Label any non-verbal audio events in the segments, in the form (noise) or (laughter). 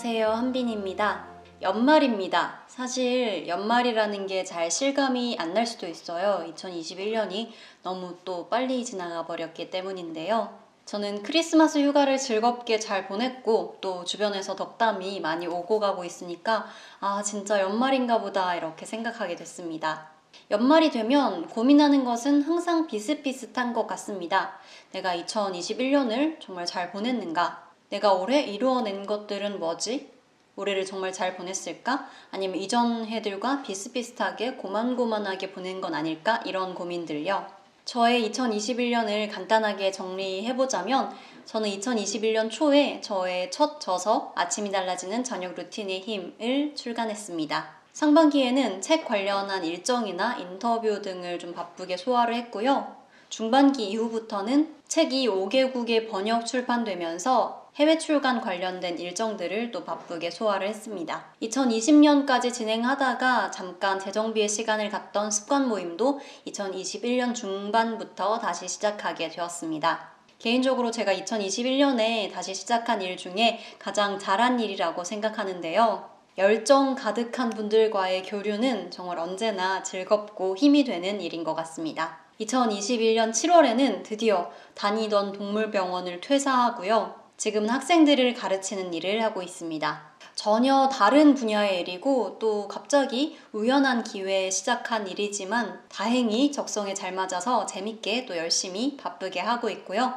안녕하세요. 한빈입니다. 연말입니다. 사실 연말이라는 게 잘 실감이 안 날 수도 있어요. 2021년이 너무 또 빨리 지나가 버렸기 때문인데요. 저는 크리스마스 휴가를 즐겁게 잘 보냈고 또 주변에서 덕담이 많이 오고 가고 있으니까 아 진짜 연말인가 보다 이렇게 생각하게 됐습니다. 연말이 되면 고민하는 것은 항상 비슷비슷한 것 같습니다. 내가 2021년을 정말 잘 보냈는가? 내가 올해 이루어낸 것들은 뭐지? 올해를 정말 잘 보냈을까? 아니면 이전 해들과 비슷비슷하게 고만고만하게 보낸 건 아닐까? 이런 고민들요. 저의 2021년을 간단하게 정리해보자면 저는 2021년 초에 저의 첫 저서 아침이 달라지는 저녁 루틴의 힘을 출간했습니다. 상반기에는 책 관련한 일정이나 인터뷰 등을 좀 바쁘게 소화를 했고요. 중반기 이후부터는 책이 5개국에 번역 출판되면서 해외 출간 관련된 일정들을 또 바쁘게 소화를 했습니다. 2020년까지 진행하다가 잠깐 재정비의 시간을 갖던 습관 모임도 2021년 중반부터 다시 시작하게 되었습니다. 개인적으로 제가 2021년에 다시 시작한 일 중에 가장 잘한 일이라고 생각하는데요. 열정 가득한 분들과의 교류는 정말 언제나 즐겁고 힘이 되는 일인 것 같습니다. 2021년 7월에는 드디어 다니던 동물병원을 퇴사하고요. 지금은 학생들을 가르치는 일을 하고 있습니다. 전혀 다른 분야의 일이고 또 갑자기 우연한 기회에 시작한 일이지만 다행히 적성에 잘 맞아서 재밌게 또 열심히 바쁘게 하고 있고요.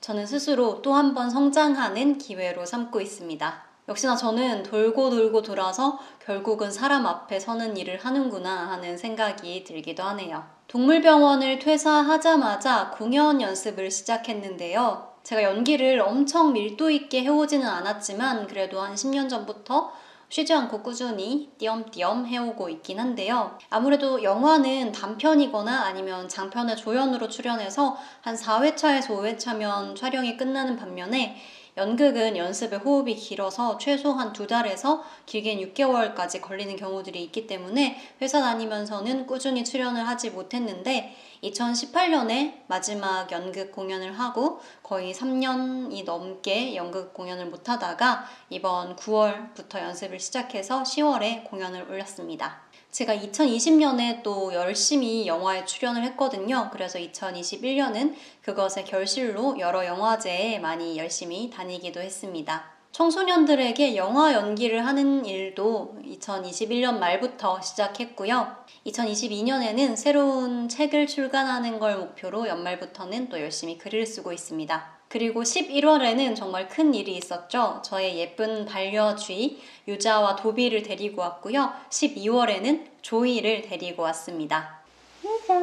저는 스스로 또 한 번 성장하는 기회로 삼고 있습니다. 역시나 저는 돌고 돌고 돌아서 결국은 사람 앞에 서는 일을 하는구나 하는 생각이 들기도 하네요. 동물병원을 퇴사하자마자 공연 연습을 시작했는데요. 제가 연기를 엄청 밀도 있게 해오지는 않았지만 그래도 한 10년 전부터 쉬지 않고 꾸준히 띄엄띄엄 해오고 있긴 한데요. 아무래도 영화는 단편이거나 아니면 장편의 조연으로 출연해서 한 4회차에서 5회차면 촬영이 끝나는 반면에 연극은 연습의 호흡이 길어서 최소한 두 달에서 길게는 6개월까지 걸리는 경우들이 있기 때문에 회사 다니면서는 꾸준히 출연을 하지 못했는데 2018년에 마지막 연극 공연을 하고 거의 3년이 넘게 연극 공연을 못하다가 이번 9월부터 연습을 시작해서 10월에 공연을 올렸습니다. 제가 2020년에 또 열심히 영화에 출연을 했거든요. 그래서 2021년은 그것의 결실로 여러 영화제에 많이 열심히 다니기도 했습니다. 청소년들에게 영화 연기를 하는 일도 2021년 말부터 시작했고요. 2022년에는 새로운 책을 출간하는 걸 목표로 연말부터는 또 열심히 글을 쓰고 있습니다. 그리고 11월에는 정말 큰 일이 있었죠. 저의 예쁜 반려쥐 유자와 도비를 데리고 왔고요. 12월에는 조이를 데리고 왔습니다. 유자.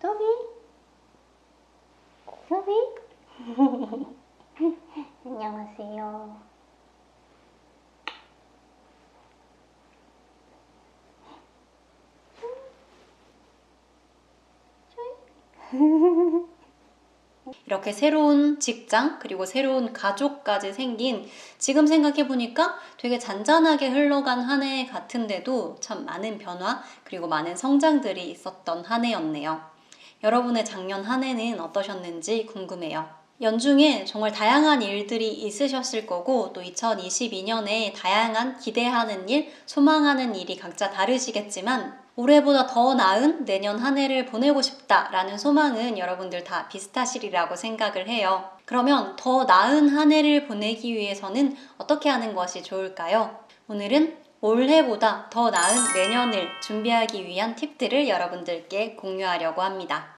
도비. 도비. (laughs) 안녕하세요. 이렇게 새로운 직장 그리고 새로운 가족까지 생긴 지금 생각해보니까 되게 잔잔하게 흘러간 한 해 같은데도 참 많은 변화 그리고 많은 성장들이 있었던 한 해였네요. 여러분의 작년 한 해는 어떠셨는지 궁금해요. 연중에 정말 다양한 일들이 있으셨을 거고 또 2022년에 다양한 기대하는 일, 소망하는 일이 각자 다르시겠지만 올해보다 더 나은 내년 한 해를 보내고 싶다라는 소망은 여러분들 다 비슷하시리라고 생각을 해요. 그러면 더 나은 한 해를 보내기 위해서는 어떻게 하는 것이 좋을까요? 오늘은 올해보다 더 나은 내년을 준비하기 위한 팁들을 여러분들께 공유하려고 합니다.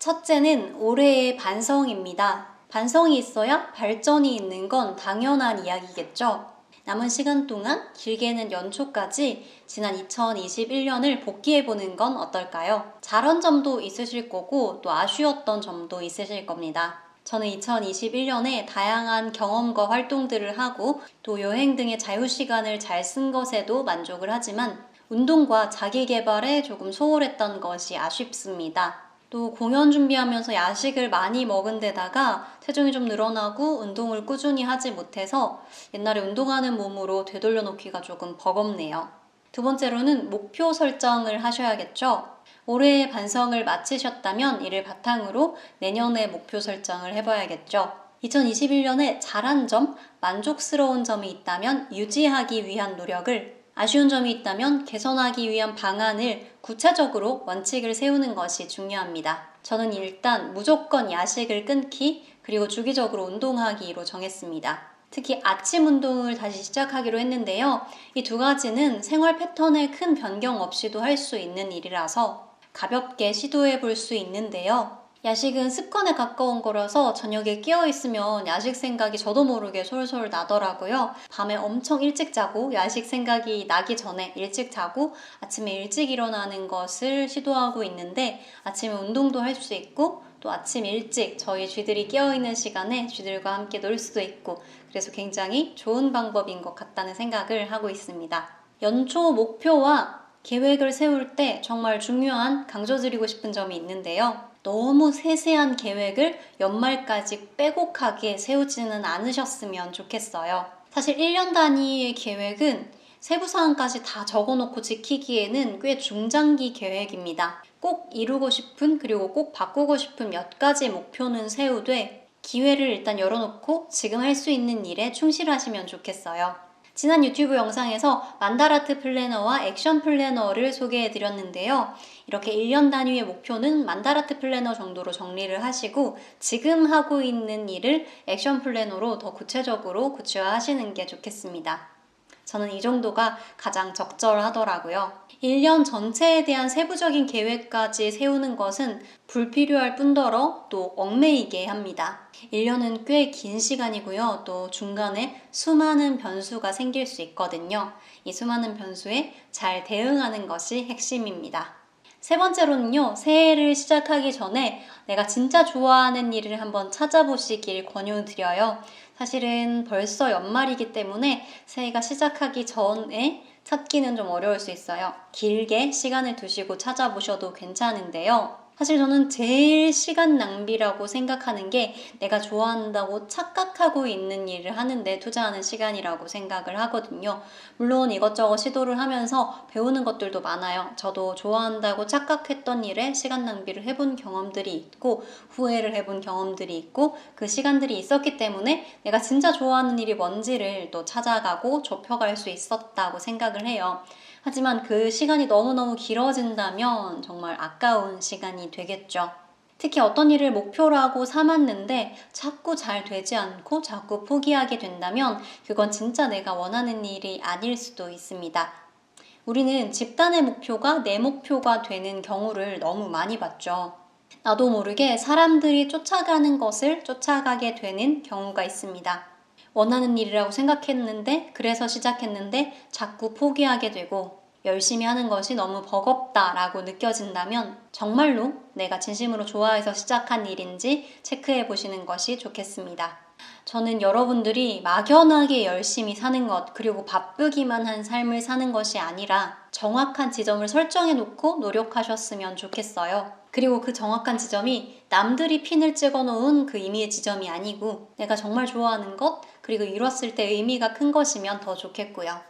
첫째는 올해의 반성입니다. 반성이 있어야 발전이 있는 건 당연한 이야기겠죠. 남은 시간 동안 길게는 연초까지 지난 2021년을 복귀해보는 건 어떨까요? 잘한 점도 있으실 거고 또 아쉬웠던 점도 있으실 겁니다. 저는 2021년에 다양한 경험과 활동들을 하고 또 여행 등의 자유시간을 잘 쓴 것에도 만족을 하지만 운동과 자기 개발에 조금 소홀했던 것이 아쉽습니다. 또 공연 준비하면서 야식을 많이 먹은 데다가 체중이 좀 늘어나고 운동을 꾸준히 하지 못해서 옛날에 운동하는 몸으로 되돌려 놓기가 조금 버겁네요. 두 번째로는 목표 설정을 하셔야겠죠. 올해의 반성을 마치셨다면 이를 바탕으로 내년에 목표 설정을 해봐야겠죠. 2021년에 잘한 점, 만족스러운 점이 있다면 유지하기 위한 노력을, 아쉬운 점이 있다면 개선하기 위한 방안을 구체적으로 원칙을 세우는 것이 중요합니다. 저는 일단 무조건 야식을 끊기, 그리고 주기적으로 운동하기로 정했습니다. 특히 아침 운동을 다시 시작하기로 했는데요. 이 두 가지는 생활 패턴에 큰 변경 없이도 할 수 있는 일이라서 가볍게 시도해 볼 수 있는데요. 야식은 습관에 가까운 거라서 저녁에 깨어 있으면 야식 생각이 저도 모르게 솔솔 나더라고요. 밤에 엄청 일찍 자고 야식 생각이 나기 전에 일찍 자고 아침에 일찍 일어나는 것을 시도하고 있는데 아침에 운동도 할 수 있고 또 아침 일찍 저희 쥐들이 깨어있는 시간에 쥐들과 함께 놀 수도 있고 그래서 굉장히 좋은 방법인 것 같다는 생각을 하고 있습니다. 연초 목표와 계획을 세울 때 정말 중요한 강조드리고 싶은 점이 있는데요. 너무 세세한 계획을 연말까지 빼곡하게 세우지는 않으셨으면 좋겠어요. 사실 1년 단위의 계획은 세부 사항까지 다 적어놓고 지키기에는 꽤 중장기 계획입니다. 꼭 이루고 싶은 그리고 꼭 바꾸고 싶은 몇 가지 목표는 세우되 기회를 일단 열어놓고 지금 할 수 있는 일에 충실하시면 좋겠어요. 지난 유튜브 영상에서 만다라트 플래너와 액션 플래너를 소개해 드렸는데요. 이렇게 1년 단위의 목표는 만다라트 플래너 정도로 정리를 하시고 지금 하고 있는 일을 액션 플래너로 더 구체적으로 구체화하시는 게 좋겠습니다. 저는 이 정도가 가장 적절하더라고요. 1년 전체에 대한 세부적인 계획까지 세우는 것은 불필요할 뿐더러 또 얽매이게 합니다. 1년은 꽤 긴 시간이고요. 또 중간에 수많은 변수가 생길 수 있거든요. 이 수많은 변수에 잘 대응하는 것이 핵심입니다. 세 번째로는요, 새해를 시작하기 전에 내가 진짜 좋아하는 일을 한번 찾아보시길 권유드려요. 사실은 벌써 연말이기 때문에 새해가 시작하기 전에 찾기는 좀 어려울 수 있어요. 길게 시간을 두시고 찾아보셔도 괜찮은데요. 사실 저는 제일 시간 낭비라고 생각하는 게 내가 좋아한다고 착각하고 있는 일을 하는데 투자하는 시간이라고 생각을 하거든요. 물론 이것저것 시도를 하면서 배우는 것들도 많아요. 저도 좋아한다고 착각했던 일에 시간 낭비를 해본 경험들이 있고 후회를 해본 경험들이 있고 그 시간들이 있었기 때문에 내가 진짜 좋아하는 일이 뭔지를 또 찾아가고 좁혀갈 수 있었다고 생각을 해요. 하지만 그 시간이 너무너무 길어진다면 정말 아까운 시간이 되겠죠. 특히 어떤 일을 목표로 하고 삼았는데 자꾸 잘 되지 않고 자꾸 포기하게 된다면 그건 진짜 내가 원하는 일이 아닐 수도 있습니다. 우리는 집단의 목표가 내 목표가 되는 경우를 너무 많이 봤죠. 나도 모르게 사람들이 쫓아가는 것을 쫓아가게 되는 경우가 있습니다. 원하는 일이라고 생각했는데 그래서 시작했는데 자꾸 포기하게 되고 열심히 하는 것이 너무 버겁다라고 느껴진다면 정말로 내가 진심으로 좋아해서 시작한 일인지 체크해 보시는 것이 좋겠습니다. 저는 여러분들이 막연하게 열심히 사는 것, 그리고 바쁘기만 한 삶을 사는 것이 아니라 정확한 지점을 설정해 놓고 노력하셨으면 좋겠어요. 그리고 그 정확한 지점이 남들이 핀을 찍어 놓은 그 의미의 지점이 아니고 내가 정말 좋아하는 것, 그리고 이뤘을 때 의미가 큰 것이면 더 좋겠고요.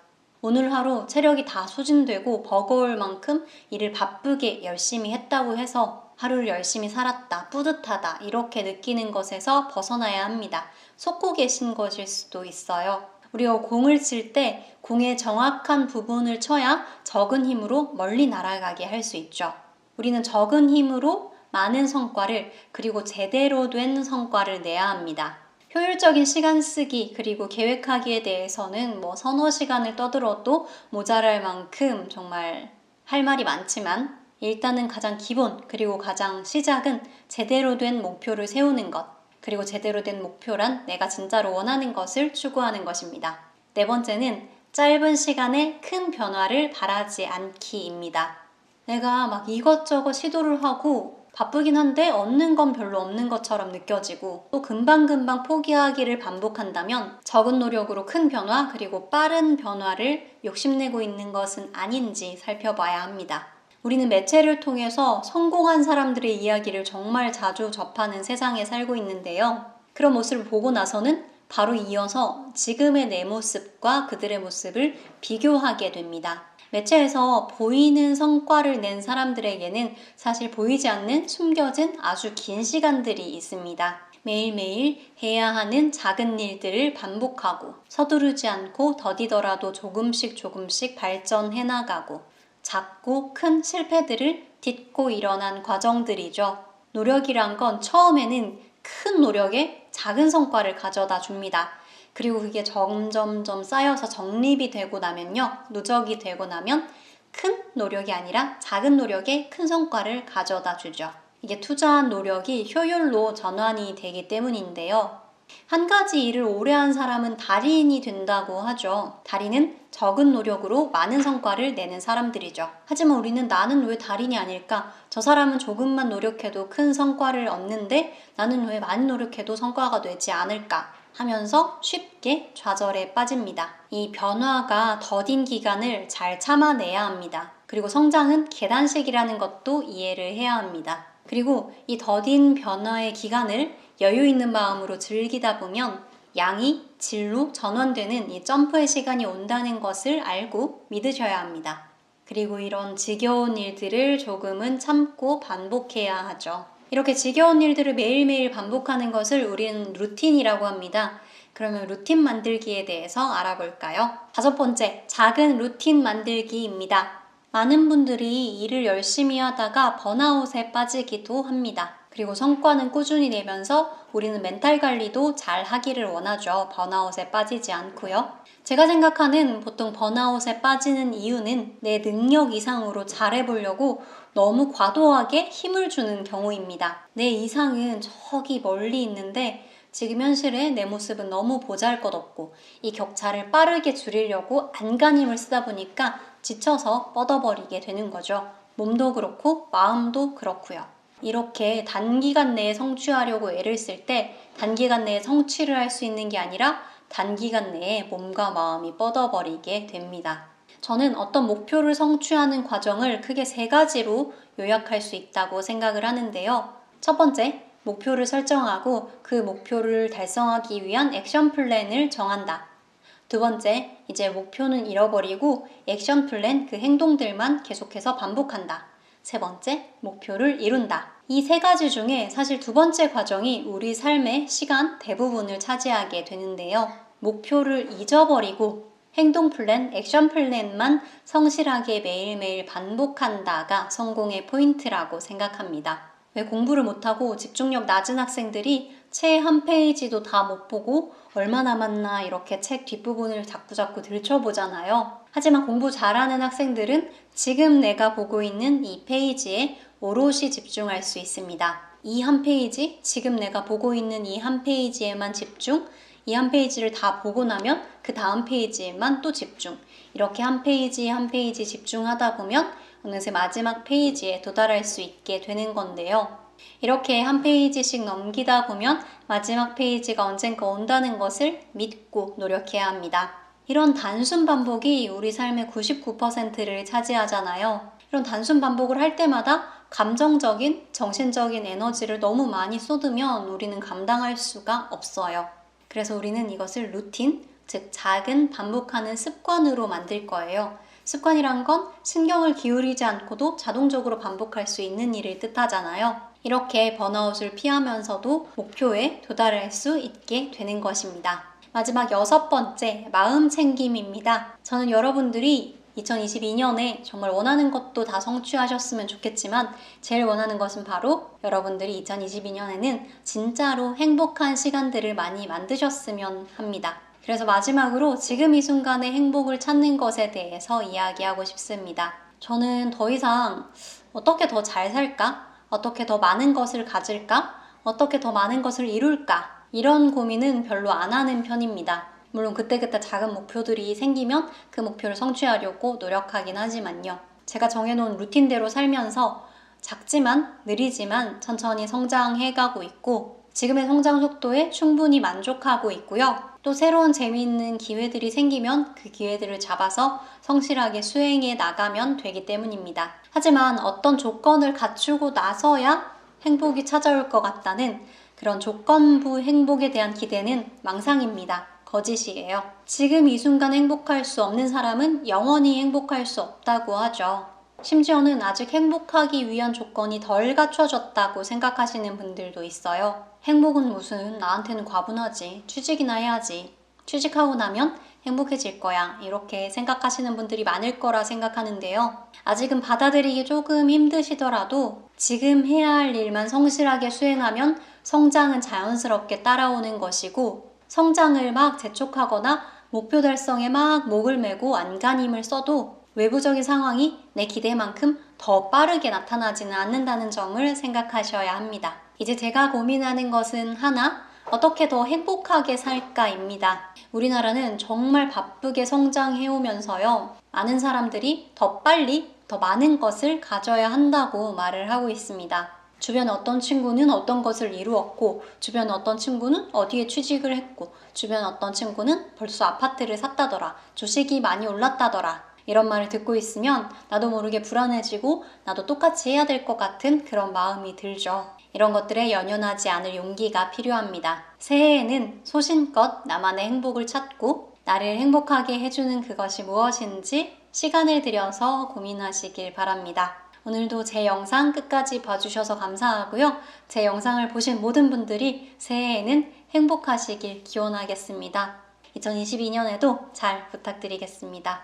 오늘 하루 체력이 다 소진되고 버거울 만큼 일을 바쁘게 열심히 했다고 해서 하루를 열심히 살았다, 뿌듯하다, 이렇게 느끼는 것에서 벗어나야 합니다. 속고 계신 것일 수도 있어요. 우리가 공을 칠 때 공의 정확한 부분을 쳐야 적은 힘으로 멀리 날아가게 할 수 있죠. 우리는 적은 힘으로 많은 성과를 그리고 제대로 된 성과를 내야 합니다. 효율적인 시간 쓰기 그리고 계획하기에 대해서는 뭐 서너 시간을 떠들어도 모자랄 만큼 정말 할 말이 많지만 일단은 가장 기본 그리고 가장 시작은 제대로 된 목표를 세우는 것 그리고 제대로 된 목표란 내가 진짜로 원하는 것을 추구하는 것입니다. 네 번째는 짧은 시간에 큰 변화를 바라지 않기입니다. 내가 막 이것저것 시도를 하고 바쁘긴 한데 얻는 건 별로 없는 것처럼 느껴지고 또 금방금방 포기하기를 반복한다면 적은 노력으로 큰 변화 그리고 빠른 변화를 욕심내고 있는 것은 아닌지 살펴봐야 합니다. 우리는 매체를 통해서 성공한 사람들의 이야기를 정말 자주 접하는 세상에 살고 있는데요. 그런 모습을 보고 나서는 바로 이어서 지금의 내 모습과 그들의 모습을 비교하게 됩니다. 매체에서 보이는 성과를 낸 사람들에게는 사실 보이지 않는 숨겨진 아주 긴 시간들이 있습니다. 매일매일 해야 하는 작은 일들을 반복하고 서두르지 않고 더디더라도 조금씩 조금씩 발전해 나가고 작고 큰 실패들을 딛고 일어난 과정들이죠. 노력이란 건 처음에는 큰 노력에 작은 성과를 가져다 줍니다. 그리고 그게 점점점 쌓여서 정립이 되고 나면요. 누적이 되고 나면 큰 노력이 아니라 작은 노력에 큰 성과를 가져다 주죠. 이게 투자한 노력이 효율로 전환이 되기 때문인데요. 한 가지 일을 오래 한 사람은 달인이 된다고 하죠. 달인은 적은 노력으로 많은 성과를 내는 사람들이죠. 하지만 우리는 나는 왜 달인이 아닐까? 저 사람은 조금만 노력해도 큰 성과를 얻는데 나는 왜 많이 노력해도 성과가 되지 않을까? 하면서 쉽게 좌절에 빠집니다. 이 변화가 더딘 기간을 잘 참아내야 합니다. 그리고 성장은 계단식이라는 것도 이해를 해야 합니다. 그리고 이 더딘 변화의 기간을 여유 있는 마음으로 즐기다 보면 양이 질로 전환되는 이 점프의 시간이 온다는 것을 알고 믿으셔야 합니다. 그리고 이런 지겨운 일들을 조금은 참고 반복해야 하죠. 이렇게 지겨운 일들을 매일매일 반복하는 것을 우리는 루틴이라고 합니다. 그러면 루틴 만들기에 대해서 알아볼까요? 다섯 번째, 작은 루틴 만들기입니다. 많은 분들이 일을 열심히 하다가 번아웃에 빠지기도 합니다. 그리고 성과는 꾸준히 내면서 우리는 멘탈 관리도 잘 하기를 원하죠. 번아웃에 빠지지 않고요. 제가 생각하는 보통 번아웃에 빠지는 이유는 내 능력 이상으로 잘해보려고 너무 과도하게 힘을 주는 경우입니다. 내 이상은 저기 멀리 있는데 지금 현실의 내 모습은 너무 보잘 것 없고 이 격차를 빠르게 줄이려고 안간힘을 쓰다 보니까 지쳐서 뻗어버리게 되는 거죠. 몸도 그렇고 마음도 그렇고요. 이렇게 단기간 내에 성취하려고 애를 쓸 때 단기간 내에 성취를 할 수 있는 게 아니라 단기간 내에 몸과 마음이 뻗어버리게 됩니다. 저는 어떤 목표를 성취하는 과정을 크게 세 가지로 요약할 수 있다고 생각을 하는데요. 첫 번째, 목표를 설정하고 그 목표를 달성하기 위한 액션 플랜을 정한다. 두 번째, 이제 목표는 잃어버리고 액션 플랜 그 행동들만 계속해서 반복한다. 세 번째, 목표를 이룬다. 이 세 가지 중에 사실 두 번째 과정이 우리 삶의 시간 대부분을 차지하게 되는데요. 목표를 잊어버리고 행동 플랜, 액션 플랜만 성실하게 매일매일 반복한다가 성공의 포인트라고 생각합니다. 왜 공부를 못하고 집중력 낮은 학생들이 책 한 페이지도 다 못 보고 얼마 남았나 이렇게 책 뒷부분을 자꾸자꾸 들춰보잖아요. 하지만 공부 잘하는 학생들은 지금 내가 보고 있는 이 페이지에 오롯이 집중할 수 있습니다. 이 한 페이지, 지금 내가 보고 있는 이 한 페이지에만 집중, 이 한 페이지를 다 보고 나면 그 다음 페이지에만 또 집중. 이렇게 한 페이지 한 페이지 집중하다 보면 어느새 마지막 페이지에 도달할 수 있게 되는 건데요. 이렇게 한 페이지씩 넘기다 보면 마지막 페이지가 언젠가 온다는 것을 믿고 노력해야 합니다. 이런 단순 반복이 우리 삶의 99%를 차지하잖아요. 이런 단순 반복을 할 때마다 감정적인, 정신적인 에너지를 너무 많이 쏟으면 우리는 감당할 수가 없어요. 그래서 우리는 이것을 루틴, 즉 작은 반복하는 습관으로 만들 거예요. 습관이란 건 신경을 기울이지 않고도 자동적으로 반복할 수 있는 일을 뜻하잖아요. 이렇게 번아웃을 피하면서도 목표에 도달할 수 있게 되는 것입니다. 마지막 여섯 번째, 마음 챙김입니다. 저는 여러분들이 2022년에 정말 원하는 것도 다 성취하셨으면 좋겠지만 제일 원하는 것은 바로 여러분들이 2022년에는 진짜로 행복한 시간들을 많이 만드셨으면 합니다. 그래서 마지막으로 지금 이 순간의 행복을 찾는 것에 대해서 이야기하고 싶습니다. 저는 더 이상 어떻게 더 잘 살까? 어떻게 더 많은 것을 가질까? 어떻게 더 많은 것을 이룰까? 이런 고민은 별로 안 하는 편입니다. 물론 그때그때 작은 목표들이 생기면 그 목표를 성취하려고 노력하긴 하지만요. 제가 정해놓은 루틴대로 살면서 작지만 느리지만 천천히 성장해 가고 있고 지금의 성장 속도에 충분히 만족하고 있고요. 또 새로운 재미있는 기회들이 생기면 그 기회들을 잡아서 성실하게 수행해 나가면 되기 때문입니다. 하지만 어떤 조건을 갖추고 나서야 행복이 찾아올 것 같다는 그런 조건부 행복에 대한 기대는 망상입니다. 거짓이에요. 지금 이 순간 행복할 수 없는 사람은 영원히 행복할 수 없다고 하죠. 심지어는 아직 행복하기 위한 조건이 덜 갖춰졌다고 생각하시는 분들도 있어요. 행복은 무슨 나한테는 과분하지. 취직이나 해야지. 취직하고 나면 행복해질 거야. 이렇게 생각하시는 분들이 많을 거라 생각하는데요. 아직은 받아들이기 조금 힘드시더라도 지금 해야 할 일만 성실하게 수행하면 성장은 자연스럽게 따라오는 것이고 성장을 막 재촉하거나 목표 달성에 막 목을 메고 안간힘을 써도 외부적인 상황이 내 기대만큼 더 빠르게 나타나지는 않는다는 점을 생각하셔야 합니다. 이제 제가 고민하는 것은 하나, 어떻게 더 행복하게 살까입니다. 우리나라는 정말 바쁘게 성장해 오면서요. 많은 사람들이 더 빨리 더 많은 것을 가져야 한다고 말을 하고 있습니다. 주변 어떤 친구는 어떤 것을 이루었고, 주변 어떤 친구는 어디에 취직을 했고, 주변 어떤 친구는 벌써 아파트를 샀다더라, 주식이 많이 올랐다더라. 이런 말을 듣고 있으면 나도 모르게 불안해지고 나도 똑같이 해야 될 것 같은 그런 마음이 들죠. 이런 것들에 연연하지 않을 용기가 필요합니다. 새해에는 소신껏 나만의 행복을 찾고 나를 행복하게 해주는 그것이 무엇인지 시간을 들여서 고민하시길 바랍니다. 오늘도 제 영상 끝까지 봐주셔서 감사하고요. 제 영상을 보신 모든 분들이 새해에는 행복하시길 기원하겠습니다. 2022년에도 잘 부탁드리겠습니다.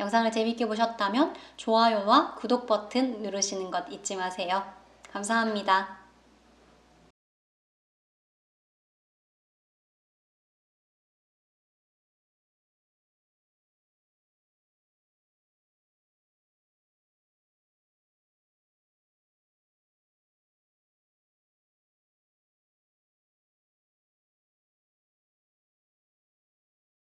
영상을 재밌게 보셨다면 좋아요와 구독 버튼 누르시는 것 잊지 마세요. 감사합니다.